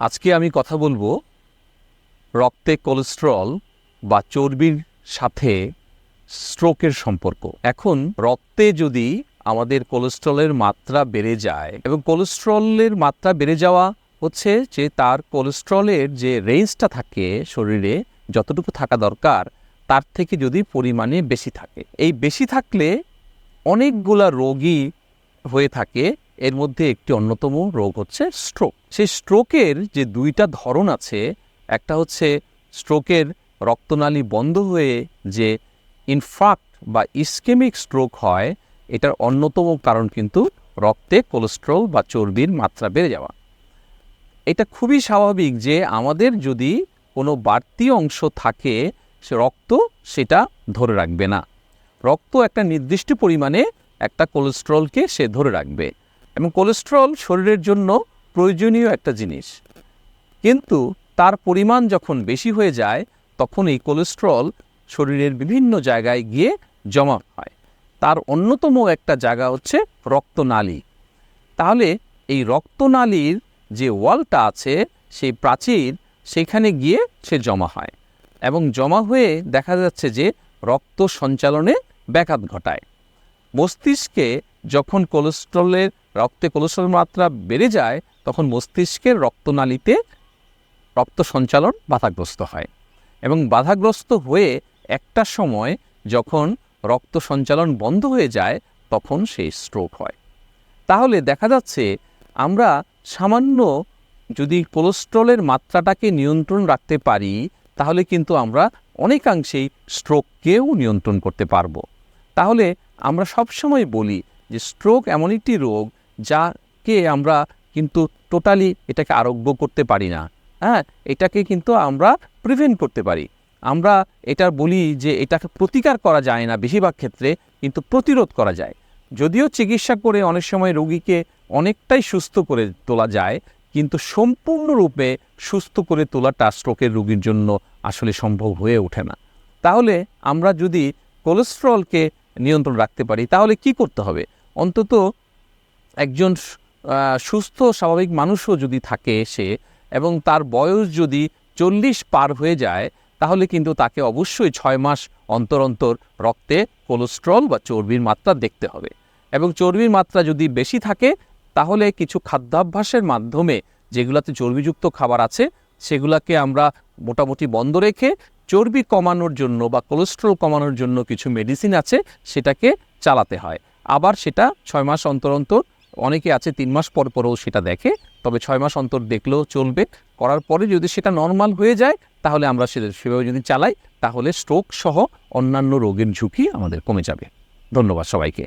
আজকে আমি কথা বলব রক্তে কোলেস্ট্রল বা চর্বির সাথে স্ট্রোকের সম্পর্ক। এখন রক্তে যদি আমাদের কোলেস্ট্রলের মাত্রা বেড়ে যায় এবং কোলেস্ট্রলের মাত্রা বেড়ে যাওয়া হচ্ছে যে তার কোলেস্ট্রলের যে রেঞ্জটা থাকে শরীরে যতটুকু থাকা দরকার, তার থেকে যদি পরিমাণে বেশি থাকে। এই বেশি থাকলে অনেকগুলা রোগী হয়ে থাকে এর মধ্যে একটি অন্যতম রোগ হচ্ছে স্ট্রোক সেই স্ট্রোকের যে দুইটা ধরন আছে, একটা হচ্ছে স্ট্রোকের রক্তনালী বন্ধ হয়ে যে ইনফ্রাক্ট বা ইস্কেমিক স্ট্রোক হয়, এটার অন্যতম কারণ কিন্তু রক্তে কোলেস্ট্রল বা চর্বির মাত্রা বেড়ে যাওয়া। এটা খুবই স্বাভাবিক যে আমাদের যদি কোনো বাড়তি অংশ থাকে, সে রক্ত সেটা ধরে রাখবে না। রক্ত একটা নির্দিষ্ট পরিমাণে একটা কোলেস্ট্রলকে সে ধরে রাখবে। এবং কোলেস্ট্রল শরীরের জন্য প্রয়োজনীয় একটা জিনিস। কিন্তু তার পরিমাণ যখন বেশি হয়ে যায়, তখন এই কোলেস্ট্রল শরীরের বিভিন্ন জায়গায় গিয়ে জমা হয়। তার অন্যতম একটা জায়গা হচ্ছে রক্তনালী। তাহলে এই রক্তনালীর যে ওয়ালটা আছে, সেই প্রাচীর সেখানে গিয়ে সে জমা হয় এবং জমা হয়ে দেখা যাচ্ছে যে রক্ত সঞ্চালনে ব্যাঘাত ঘটায়। মস্তিষ্কে যখন কোলেস্ট্রলের রক্তে কোলেস্ট্রলের মাত্রা বেড়ে যায়, তখন মস্তিষ্কের রক্তনালীতে রক্ত সঞ্চালন বাধাগ্রস্ত হয় এবং বাধাগ্রস্ত হয়ে একটা সময় যখন রক্ত সঞ্চালন বন্ধ হয়ে যায়, তখন সেই স্ট্রোক হয়। তাহলে দেখা যাচ্ছে আমরা সামান্য যদি কোলেস্ট্রলের মাত্রাটাকে নিয়ন্ত্রণ রাখতে পারি, তাহলে কিন্তু আমরা অনেকাংশেই স্ট্রোককেও নিয়ন্ত্রণ করতে পারব। তাহলে আমরা সবসময় বলি যে স্ট্রোক এমন একটি রোগ যাকে আমরা কিন্তু টোটালি এটাকে আরোগ্য করতে পারি না। হ্যাঁ এটাকে কিন্তু আমরা প্রিভেন্ট করতে পারি। আমরা এটা বলি যে এটাকে প্রতিকার করা যায় না বেশিরভাগ ক্ষেত্রে, কিন্তু প্রতিরোধ করা যায়। যদিও চিকিৎসা করে অনেক সময় রোগীকে অনেকটাই সুস্থ করে তোলা যায়, কিন্তু সম্পূর্ণরূপে সুস্থ করে তোলাটা স্ট্রোকের রোগীর জন্য আসলে সম্ভব হয়ে ওঠে না। তাহলে আমরা যদি কোলেস্ট্রলকে নিয়ন্ত্রণ রাখতে পারি, তাহলে কি করতে হবে? অন্তত একজন সুস্থ স্বাভাবিক মানুষও যদি থাকে সে এবং তার বয়স যদি চল্লিশ পার হয়ে যায়, তাহলে কিন্তু তাকে অবশ্যই ছয় মাস অন্তর অন্তর রক্তে কোলেস্ট্রল বা চর্বির মাত্রা দেখতে হবে। এবং চর্বির মাত্রা যদি বেশি থাকে, তাহলে কিছু খাদ্যাভ্যাসের মাধ্যমে যেগুলোতে চর্বিযুক্ত খাবার আছে, সেগুলোকে আমরা মোটামুটি বন্ধ রেখে চর্বি কমানোর জন্য বা কোলেস্ট্রল কমানোর জন্য কিছু মেডিসিন আছে, সেটাকে চালাতে হয়। আবার সেটা ছয় মাস অন্তর অন্তর অনেকে আছে তিন মাস পর পরও সেটা দেখে, তবে ছয় মাস অন্তর দেখলেও চলবে। করার পরে যদি সেটা নর্মাল হয়ে যায়, তাহলে আমরা সেটা সেভাবে যদি চালাই, তাহলে স্ট্রোক সহ অন্যান্য রোগের ঝুঁকি আমাদের কমে যাবে। ধন্যবাদ সবাইকে।